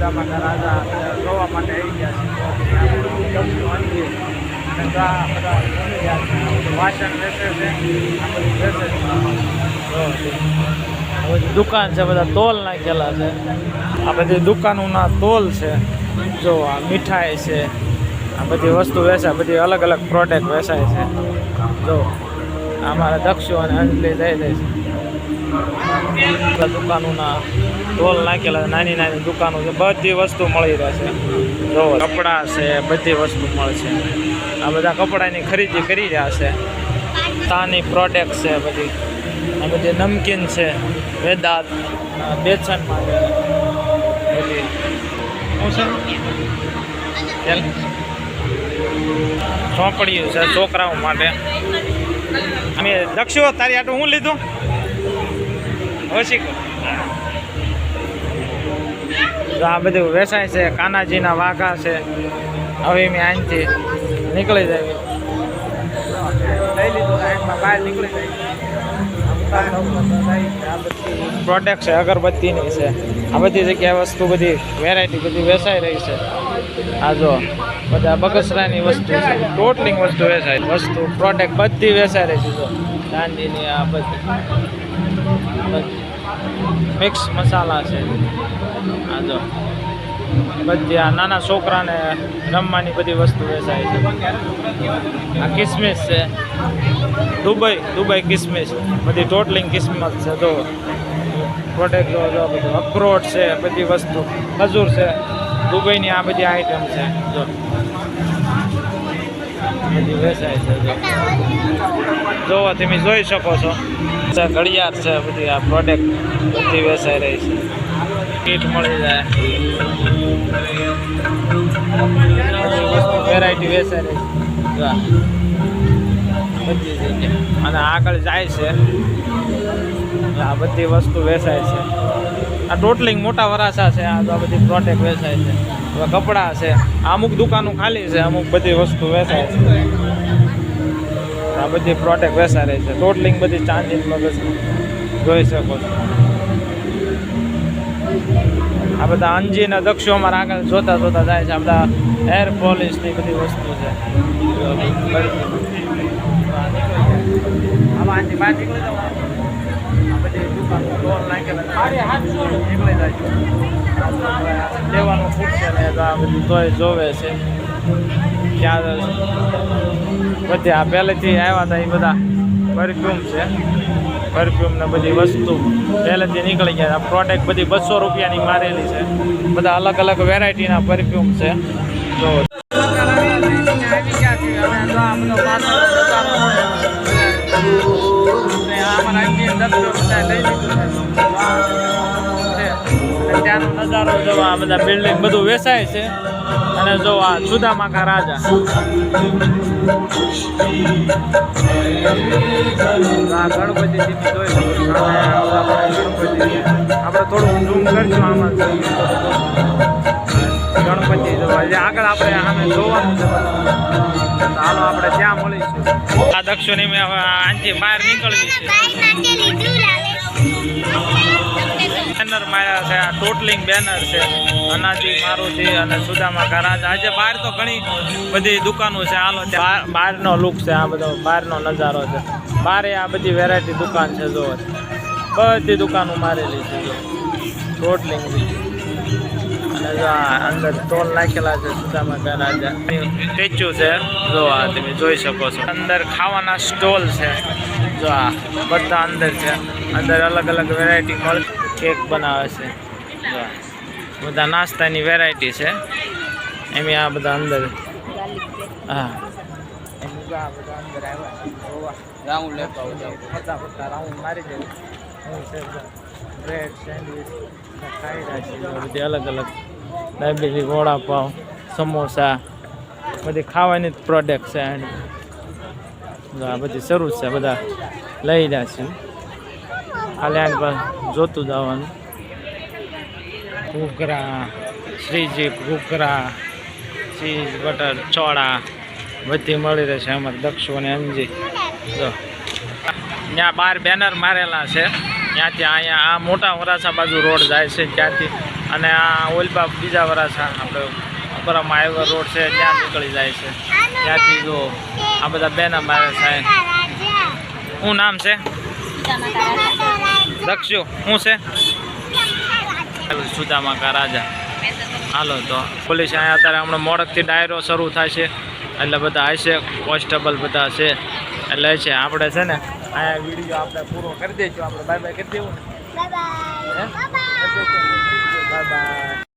સુદામાના રાજા જોવા માટે આવી ગયા છે. અને દુકાન છે, બધા તોલ નાખેલા છે. આ બધી દુકાનોના તોલ છે. જો આ મીઠાઈ છે, આ બધી વસ્તુ વેચાય, બધી અલગ અલગ પ્રોડક્ટ વેચાય છે. જો અમારા દક્ષુ અને અંજલિ જઈ જાય છે દુકાનોના ટોલ નાખેલા નાની નાની દુકાનો છે બધી વસ્તુ મળી રહેશે જો કપડાં છે બધી વસ્તુ મળશે આ બધા કપડાની ખરીદી કરી રહ્યા છે. તાની પ્રોડક્ટ છે બધી. આ બધી નમકીન છે વેદાંત બેસન માટે બધી. શું છે? છોકરાઓ માટે. અમે દક્ષો તારી આટું હું લીધું? ઓછી તો આ બધું વેચાય છે કાનાજીના વાઘા છે. હવે મેં અહીંથી નીકળી જાય લઈ લીધું બહાર નીકળી જાય. પ્રોડક્ટ છે અગરબત્તીની છે. આ બધી જગ્યાએ વસ્તુ બધી વેરાયટી બધી વેચાઈ રહી છે. આ જો બધા બગસરાની વસ્તુ છે. ટોટલિંગ વસ્તુ વેચાય વસ્તુ પ્રોડક્ટ બધી વેચાઈ રહી છે જો. ચાંદીની આ બધી. મિક્સ મસાલા છે. આ જો. બધી નાના છોકરાને રમવાની બધી વસ્તુ વેચાય છે. આ કિસમિસ છે. દુબઈ દુબઈ કિસમિસ. બધી ટોટલિંગ કિસમિસ છે, જો. પ્રોડક્ટ જો બધું. અખરોટ છે, બધી વસ્તુ. ખજૂર છે. દુબઈની આ બધી આઈટમ છે, જો. બધી વેચાય છે, જો. તમે જોઈ શકો છો. છે, ઘડિયાળ છે, બધી આ પ્રોડક્ટ બધી વેચાઈ રહી છે. કીટ મળી જાય. વેરાયટી વેચાઈ રહી છે. બધી જગ્યાએ. અને આગળ જાય છે. આ બધી વસ્તુ વેચાય છે. આ ટોટલિંગ મોટા વરાસા છે, આ બધી પ્રોડક્ટ વેચાય છે. કપડાં છે, અમુક દુકાનો ખાલી છે, અમુક બધી વસ્તુ વેચાય છે. આ બધી પ્રોડક્ટ વેચાઈ રહી છે. ટોટલિંગ બધી ચાંદી મગજ જોઈ શકો છો. આ બધા અંજીના દક્ષો અમારા આગળ જોતા જોતા જાય છે. આ બધા એર પોલિશની બધી વસ્તુ છે. આમાં આથી છે. લેવાનું ને આ બધું જોવે છે. ત્યાં બધી આ પહેલેથી આવ્યા હતા એ બધા પરફ્યુમ છે. પરફ્યુમ ને બધી વસ્તુ. પહેલેથી નીકળી ગયા. આ પ્રોડક્ટ બધી બસો રૂપિયાની મારેલી છે. બધા અલગ અલગ વેરાયટીના પરફ્યુમ છે. જો ત્યાંનો નજારો જોવા બધા બિલ્ડિંગ બધું વેચાય છે. અને જો આ સુદામાકા રાજા. આ ગણપતિ તમે જોઈ આપણા થોડું ઝૂમ કરશું આમાં. ગણપતિ જોવા જે આગળ આપણે આમે જોવાનું છે. હાલો આપણે ત્યાં મળીશું. આ દક્ષિણી મેં હવે આથી બહાર નીકળવી છે. બેનર માર્યા છે આ ટોટલિંગ બેનર છે. અનાજી મારુતિ અને સુદામા ગરાજ આજે બહાર તો ઘણી બધી દુકાનો છે. હાલો બહારનો લુક છે, આ બધો બહારનો નજારો છે. બારે આ બધી વેરાયટી દુકાન છે જો બધી દુકાનો મારેલી છે જો ટોટલિંગ અને જો અંદર ટોલ નાખેલા છે, સુદામા ગરાજ સ્ટેચ્યુ છે જો આ તમે જોઈ શકો છો. અંદર ખાવાના સ્ટોલ છે જો આ. બધા અંદર છે. અંદર અલગ અલગ વેરાયટી કેક બનાવે છે જો. બધા નાસ્તાની વેરાયટી છે. એમ આ બધા અંદર હા. બધા અલગ અલગ. દાબેલી વડાપાવ સમોસા બધી ખાવાની જ પ્રોડક્ટ છે. આ બધી શરૂ છે. બધા લઈ રહ્યા છે. આની પર જોતું જવાનું ઘૂઘરા શ્રીજી ઘૂઘરા ચીઝ બટર ચોળા બધી મળી રહેશે અમારે દક્ષુ અને એમજી જો. ત્યાં બાર બેનર મારેલા છે. ત્યાંથી અહીંયા આ મોટા વરાછા બાજુ રોડ જાય છે ત્યાંથી. અને આ ઓલબા બીજા વરાછા આપણે અપરામાં આવ્યો રોડ છે ત્યાં નીકળી જાય છે. ત્યાંથી જો આ બધા બેનર મારે છે શું નામ છે. દક્ષુ શું છે? સુદામા કા રાજા. હાલો તો પોલીસ અહીંયા અત્યારે હમણાં મોડકથી ડાયરો શરૂ થાય છે. એટલે બધા હશે કોન્સ્ટેબલ બધા છે. એટલે છે આપણે છે ને અહીંયા વીડિયો આપણે પૂરો કરી દઈશું આપણે બાય બાય કરી દેવું ને. Bye bye.